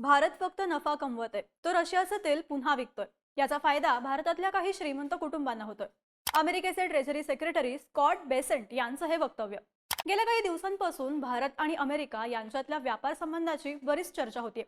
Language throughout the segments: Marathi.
भारत फक्त नफा कमवत आहे तो रशियाचं तेल पुन्हा विकतोय. याचा फायदा भारतातल्या काही श्रीमंत कुटुंबांना होतोय. अमेरिकेचे ट्रेझरी सेक्रेटरी स्कॉट बेसेंट यांचं हे वक्तव्य. गेल्या काही दिवसांपासून भारत आणि अमेरिका यांच्यातल्या व्यापार संबंधाची बरीच चर्चा होतीये.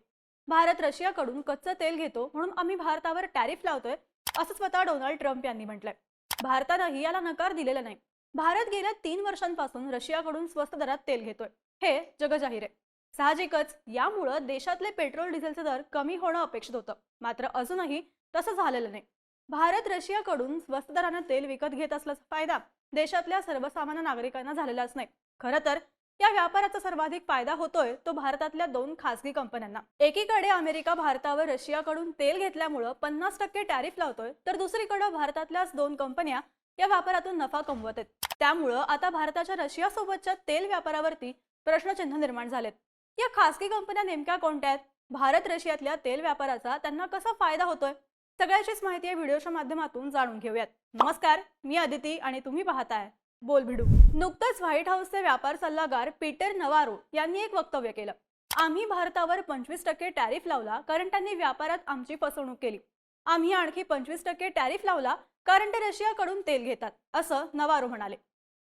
भारत रशियाकडून कच्चं तेल घेतो म्हणून आम्ही भारतावर टॅरिफ लावतोय असं स्वतः डोनाल्ड ट्रम्प यांनी म्हटलंय. भारतानंही याला नकार दिलेला नाही. भारत गेल्या तीन वर्षांपासून रशियाकडून स्वस्त दरात तेल घेतोय. हे जगजाहीर आहे. साहजिकच यामुळं देशातले पेट्रोल डिझेलचे दर कमी होणं अपेक्षित होतं. मात्र अजूनही तसं झालेलं नाही. भारत रशियाकडून स्वस्त दरानं तेल विकत घेत असल्याचा फायदा देशातल्या सर्वसामान्य नागरिकांना झालेलाच नाही. खरं तर या व्यापाराचा सर्वाधिक फायदा होतोय तो भारतातल्या दोन खासगी कंपन्यांना. एकीकडे अमेरिका भारतावर रशियाकडून तेल घेतल्यामुळं पन्नास टक्के टॅरिफ लावतोय तर दुसरीकडे भारतातल्याच दोन कंपन्या या व्यापारातून नफा कमवत आहेत. त्यामुळं आता भारताच्या रशियासोबतच्या तेल व्यापारावरती प्रश्नचिन्ह निर्माण झालेत. या खासगी कंपन्या नेमक्या कोणत्या आहेत? भारत रशियातल्या तेल व्यापाराचा त्यांना कसा फायदा होतोय? सगळ्याचीच माहिती या व्हिडिओच्या माध्यमातून जाणून घेऊयात. नमस्कार मी अदिती आणि तुम्ही पाहताय बोल भिडू. नुकतंच व्हाईट हाऊसचे व्यापार सल्लागार पीटर नवारो यांनी एक वक्तव्य केलं. आम्ही भारतावर पंचवीस टक्के टॅरिफ लावला कारण त्यांनी व्यापारात आमची फसवणूक केली. आम्ही आणखी पंचवीस टक्के टॅरिफ लावला कारण ते रशियाकडून तेल घेतात असं नवारो म्हणाले.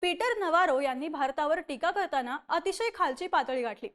पीटर नवारो यांनी भारतावर टीका करताना अतिशय खालची पातळी गाठली.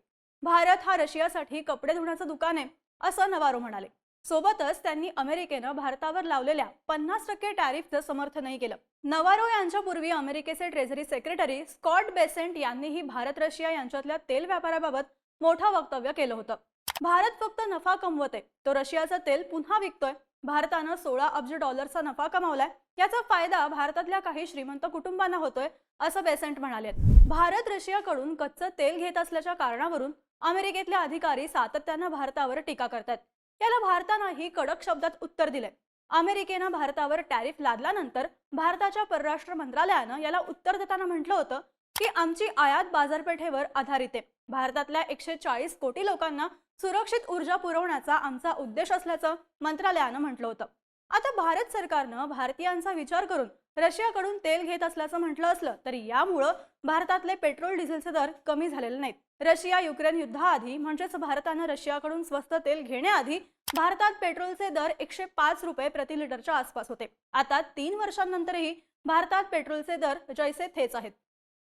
भारत हा रशियासाठी कपडे धुण्याचं दुकान आहे असं नवारो म्हणाले. सोबतच त्यांनी अमेरिकेनं भारतावर लावलेल्या पन्नास टक्के टॅरिफचं समर्थनही केलं. नवारो यांच्यापूर्वी अमेरिकेचे ट्रेझरी सेक्रेटरी स्कॉट बेसेंट यांनीही भारत रशिया यांच्यातल्या तेल व्यापाराबाबत मोठं वक्तव्य केलं होतं. भारत फक्त नफा कमवते तो रशियाचं तेल पुन्हा विकतोय. भारतानं सोळा अब्ज डॉलरचा नफा कमावलाय याचा फायदा भारतातल्या काही श्रीमंत कुटुंबांना होतोय असं बेसेंट म्हणाले. भारत रशियाकडून कच्चं तेल घेत असल्याच्या कारणावरून अमेरिकेतले अधिकारी सातत्यानं भारतावर टीका करतात याला भारतानंही कडक शब्दात उत्तर दिलंय. अमेरिकेनं भारतावर टॅरिफ लादल्यानंतर भारताच्या परराष्ट्र मंत्रालयानं याला उत्तर देताना म्हटलं होतं की आमची आयात बाजारपेठेवर आधारित आहे. भारतातल्या एकशे चाळीस कोटी लोकांना सुरक्षित ऊर्जा पुरवण्याचा आमचा उद्देश असल्याचं मंत्रालयानं म्हटलं होतं. आता भारत सरकारनं भारतीयांचा विचार करून रशियाकडून तेल घेत असल्याचं म्हटलं असलं तरी यामुळं भारतातले पेट्रोल डिझेलचे दर कमी झालेले नाहीत. रशिया युक्रेन युद्धाआधी म्हणजेच भारतानं रशियाकडून स्वस्त तेल घेण्याआधी भारतात पेट्रोलचे दर एकशे पाच रुपये प्रति लिटरच्या आसपास होते. आता तीन वर्षांनंतरही भारतात पेट्रोलचे दर जैसे थेच आहेत.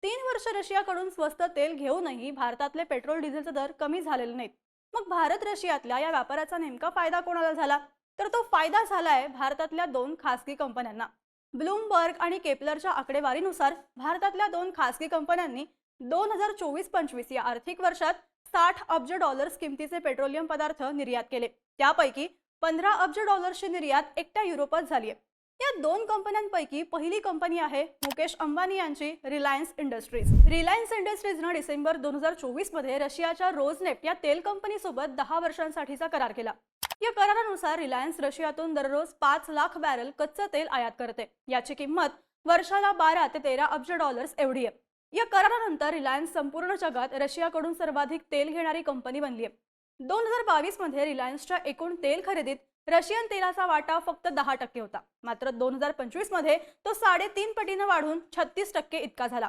तीन वर्ष रशियाकडून स्वस्त तेल घेऊनही भारतातले पेट्रोल डिझेलचे दर कमी झालेले नाहीत. मग भारत रशियातल्या या व्यापाराचा नेमका फायदा कोणाला झाला? तर तो फायदा झालाय भारतातल्या दोन खासगी कंपन्यांना. ब्लूमबर्ग आणि केपलरच्या आकडेवारीनुसार भारतातल्या दोन खासगी कंपन्यांनी दोन हजार चोवीस पंचवीस या आर्थिक वर्षात साठ अब्ज डॉलर्स किमतीचे पेट्रोलियम पदार्थ निर्यात केले. त्यापैकी पंधरा अब्ज डॉलर्सची निर्यात एकट्या युरोपात झाली आहे. या दोन कंपन्यांपैकी पहिली कंपनी आहे मुकेश अंबानी यांची रिलायन्स इंडस्ट्रीज. रिलायन्स इंडस्ट्रीजनं डिसेंबर दोन हजार चोवीसमध्ये रशियाच्या रोजनेफ्ट या तेल कंपनीसोबत दहा वर्षांसाठीचा करार केला. या करारानुसार रिलायन्स रशियातून दररोज पाच लाख बॅरल कच्चं तेल आयात करते. याची किंमत वर्षाला बारा ते तेरा अब्ज डॉलर्स एवढी आहे. या करारानंतर रिलायन्स संपूर्ण जगात रशियाकडून सर्वाधिक तेल घेणारी कंपनी बनली आहे. दोन हजार बावीसमध्ये रिलायन्सच्या एकूण तेल खरेदीत रशियन तेलाचा वाटा फक्त दहा टक्के होता. मात्र दोन हजार पंचवीसमध्ये तो साडेतीन पटीनं वाढून छत्तीस टक्के इतका झाला.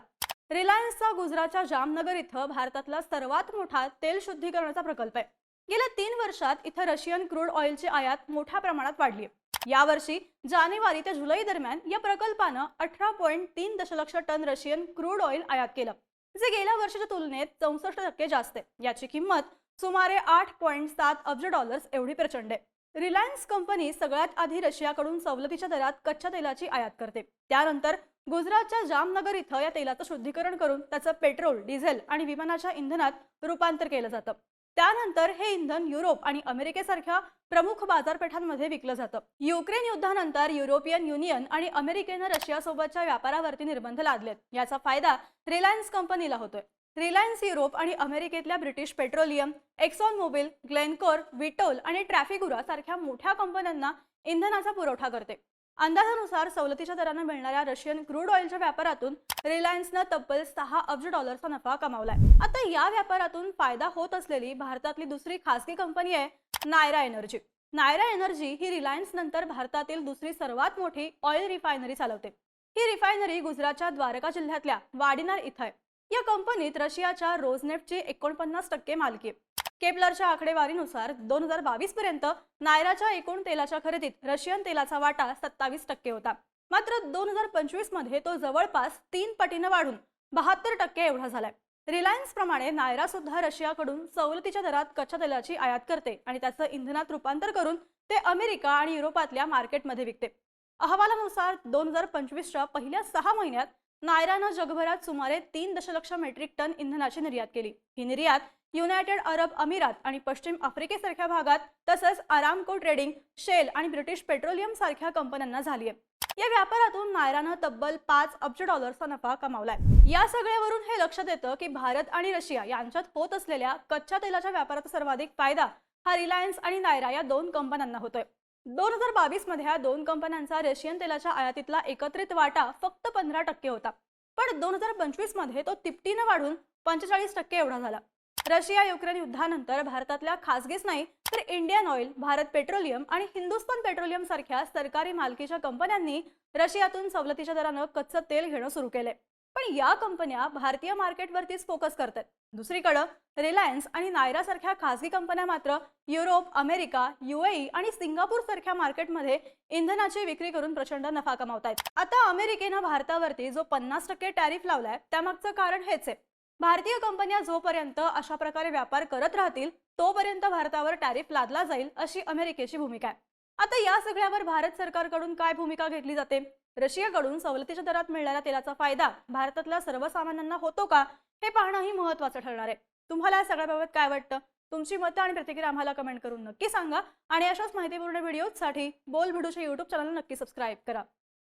रिलायन्सचा गुजरातच्या जामनगर इथं भारतातला सर्वात मोठा तेल शुद्धीकरणाचा प्रकल्प आहे. गेल्या तीन वर्षात इथं रशियन क्रूड ऑइलची आयात मोठ्या प्रमाणात वाढली. यावर्षी जानेवारी ते जुलै दरम्यान या प्रकल्पानं अठरा पॉईंट तीन दशलक्ष टन रशियन क्रूड ऑइल आयात केलं जे गेल्या वर्षाच्या तुलनेत चौसष्ट टक्के जास्त आहे. याची किंमत सुमारे आठ पॉईंट सात अब्ज डॉलर्स एवढी प्रचंड आहे. रिलायन्स कंपनी सगळ्यात आधी रशियाकडून सवलतीच्या दरात कच्च्या तेलाची आयात करते. त्यानंतर गुजरातच्या जामनगर इथं या तेलाचं शुद्धीकरण करून त्याचं पेट्रोल डिझेल आणि विमानाच्या इंधनात रूपांतर केलं जातं. त्यानंतर हे इंधन युरोप आणि अमेरिकेसारख्या प्रमुख बाजारपेठांमध्ये विकलं जातं. युक्रेन युद्धानंतर युरोपियन युनियन आणि अमेरिकेनं रशियासोबतच्या व्यापारावरती निर्बंध लादलेत. याचा फायदा रिलायन्स कंपनीला होतोय. रिलायन्स युरोप आणि अमेरिकेतल्या British Petroleum Exxon Mobil Glencore Vitol आणि ट्रॅफिगुरा सारख्या मोठ्या कंपन्यांना इंधनाचा पुरवठा करते. अंदाजानुसार सवलतीच्या दरानं मिळणाऱ्या रशियन क्रूड ऑइलच्या व्यापारातून रिलायन्सनं तब्बल सहा अब्ज डॉलरचा नफा कमावलाय. आता या व्यापारातून फायदा होत असलेली भारतातली दुसरी खासगी कंपनी आहे नायरा एनर्जी. नायरा एनर्जी ही रिलायन्स नंतर भारतातील दुसरी सर्वात मोठी ऑइल रिफायनरी चालवते. ही रिफायनरी गुजरातच्या द्वारका जिल्ह्यातल्या वाडिनार इथं आहे. या कंपनीत रशियाच्या रोजनेफ्टची एकोणपन्नास टक्के मालकी आहे. केपलरच्या आकडेवारीनुसार दोन हजार बावीस पर्यंत नायराच्या एकूण तेलाच्या खरेदीत रशियन तेलाचा वाटा सत्तावीस टक्के होता. मात्र दोन हजार पंचवीसमध्ये तो जवळपास तीन पटीनं वाढून बहात्तर टक्के एवढा झालाय. रिलायन्स प्रमाणे नायरा सुद्धा रशियाकडून सवलतीच्या दरात कच्च्या तेलाची आयात करते आणि त्याचं इंधनात रूपांतर करून ते अमेरिका आणि युरोपातल्या मार्केटमध्ये विकते. अहवालानुसार दोन हजार पंचवीसच्या पहिल्या सहा महिन्यात नायरानं जगभरात सुमारे तीन दशलक्ष मेट्रिक टन इंधनाची निर्यात केली. ही निर्यात युनायटेड अरब अमिरात आणि पश्चिम आफ्रिकेसारख्या भागात तसंच आरामको ट्रेडिंग शेल आणि ब्रिटिश पेट्रोलियम सारख्या कंपन्यांना झाली आहे या व्यापारातून नायरानं तब्बल पाच अब्ज डॉलर्सचा नफा कमावलाय. या सगळ्यावरून हे लक्षात येतं की भारत आणि रशिया यांच्यात होत असलेल्या कच्च्या तेलाच्या व्यापाराचा सर्वाधिक फायदा हा रिलायन्स आणि नायरा या दोन कंपन्यांना होतोय. दोन हजार बावीसमध्ये या दोन कंपन्यांचा रशियन तेलाच्या आयातीतला एकत्रित वाटा फक्त पंधरा टक्के होता. पण दोन हजार पंचवीसमध्ये तो तिपटीनं वाढून पंचेचाळीस टक्के एवढा झाला. रशिया युक्रेन युद्धानंतर भारतातल्या खासगीच नाही तर इंडियन ऑइल भारत पेट्रोलियम आणि हिंदुस्थान पेट्रोलियम सारख्या सरकारी मालकीच्या कंपन्यांनी रशियातून सवलतीच्या दरानं कच्चं तेल घेणं सुरू केलंय. पण या कंपन्या भारतीय मार्केटवरतीच फोकस करतात. दुसरीकडं रिलायन्स आणि नायरा सारख्या खासगी कंपन्या मात्र युरोप अमेरिका युएई आणि सिंगापूर सारख्या मार्केटमध्ये इंधनाची विक्री करून प्रचंड नफा कमावतायत. आता अमेरिकेनं भारतावरती जो पन्नास टक्के टॅरिफ लावलाय त्यामागचं कारण हेच आहे. भारतीय कंपन्या जोपर्यंत अशा प्रकारे व्यापार करत राहतील तोपर्यंत भारतावर टॅरिफ लादला जाईल अशी अमेरिकेची भूमिका आहे. आता या सगळ्यावर भारत सरकारकडून काय भूमिका घेतली जाते? रशियाकडून सवलतीच्या दरात मिळणाऱ्या तेलाचा फायदा भारतातल्या सर्वसामान्यांना होतो का? हे पाहणंही महत्वाचं ठरणार आहे. तुम्हाला या सगळ्याबाबत काय वाटतं? तुमची मतं आणि प्रतिक्रिया आम्हाला कमेंट करून नक्की सांगा आणि अशाच माहितीपूर्ण व्हिडिओजसाठी बोल भिडूच्या युट्यूब चॅनल नक्की सबस्क्राईब करा.